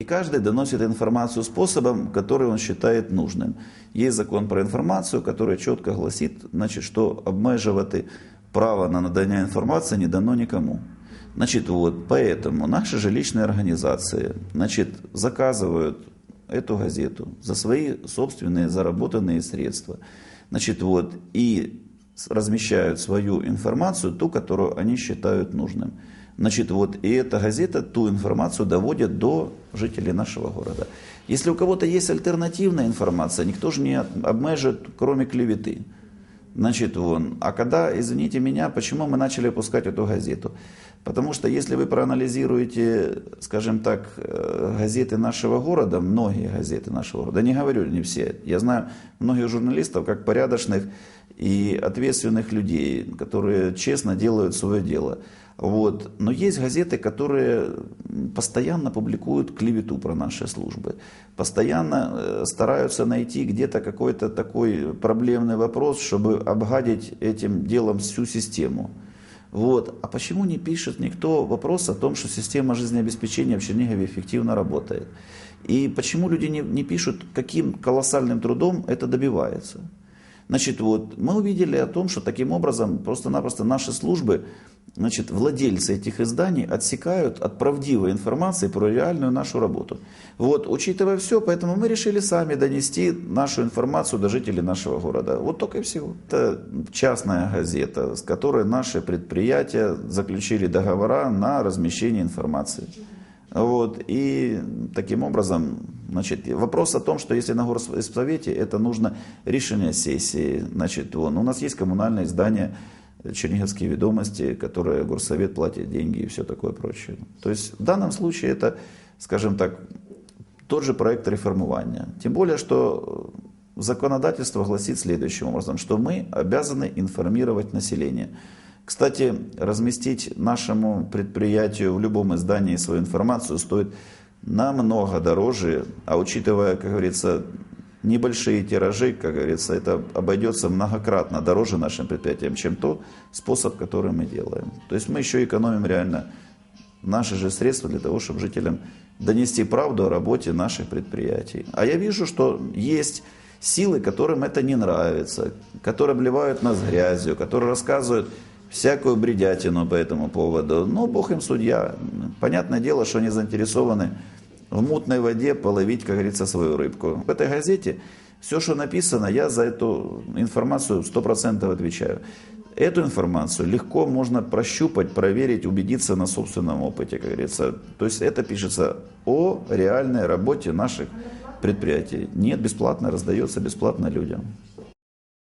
И каждый доносит информацию способом, который он считает нужным. Есть закон про информацию, который четко гласит, значит, что обмежувати право на надання информации не дано никому. Значит, вот, поэтому наши жилищные организации, значит, заказывают эту газету за свои собственные заработанные средства. Значит, вот, и размещают свою информацию, ту, которую они считают нужным. Значит, вот, и эта газета ту информацию доводит до жителей нашего города. Если у кого-то есть альтернативная информация, никто же не обмежит, кроме клеветы. Значит, вон. А когда, извините меня, почему мы начали выпускать эту газету? Потому что если вы проанализируете, скажем так, э, газеты нашего города, многие газеты нашего города, не говорю не все, я знаю многих журналистов как порядочных и ответственных людей, которые честно делают свое дело. Вот. Но есть газеты, которые постоянно публикуют клевету про наши службы, постоянно э, стараются найти где-то какой-то такой проблемный вопрос, чтобы обгадить этим делом всю систему. Вот. А почему не пишет никто вопрос о том, что система жизнеобеспечения в Чернигове эффективно работает? И почему люди не, не пишут, каким колоссальным трудом это добивается? Значит, вот, мы увидели о том, что таким образом просто-напросто наши службы значит, владельцы этих изданий отсекают от правдивой информации про реальную нашу работу. Вот, учитывая все, поэтому мы решили сами донести нашу информацию до жителей нашего города. Вот только и всего. Это частная газета, с которой наши предприятия заключили договора на размещение информации. Вот, и таким образом, значит, вопрос о том, что если на горсовете, это нужно решение сессии. Значит, вон, у нас есть коммунальное издание Черниговские ведомости, которые горсовет платит деньги и все такое прочее. То есть в данном случае это, скажем так, тот же проект реформирования. Тем более, что законодательство гласит следующим образом, что мы обязаны информировать население. Кстати, разместить нашему предприятию в любом издании свою информацию стоит намного дороже, а учитывая, как говорится, небольшие тиражи, как говорится, это обойдется многократно дороже нашим предприятиям, чем тот способ, который мы делаем. То есть мы еще экономим реально наши же средства для того, чтобы жителям донести правду о работе наших предприятий. А я вижу, что есть силы, которым это не нравится, которые обливают нас грязью, которые рассказывают всякую бредятину по этому поводу. Ну, Бог им судья. Понятное дело, что они заинтересованы в мутной воде половить, как говорится, свою рыбку. В этой газете все, что написано, я за эту информацию 100% отвечаю. Эту информацию легко можно прощупать, проверить, убедиться на собственном опыте, как говорится. То есть это пишется о реальной работе наших предприятий. Нет, бесплатно раздается, бесплатно людям.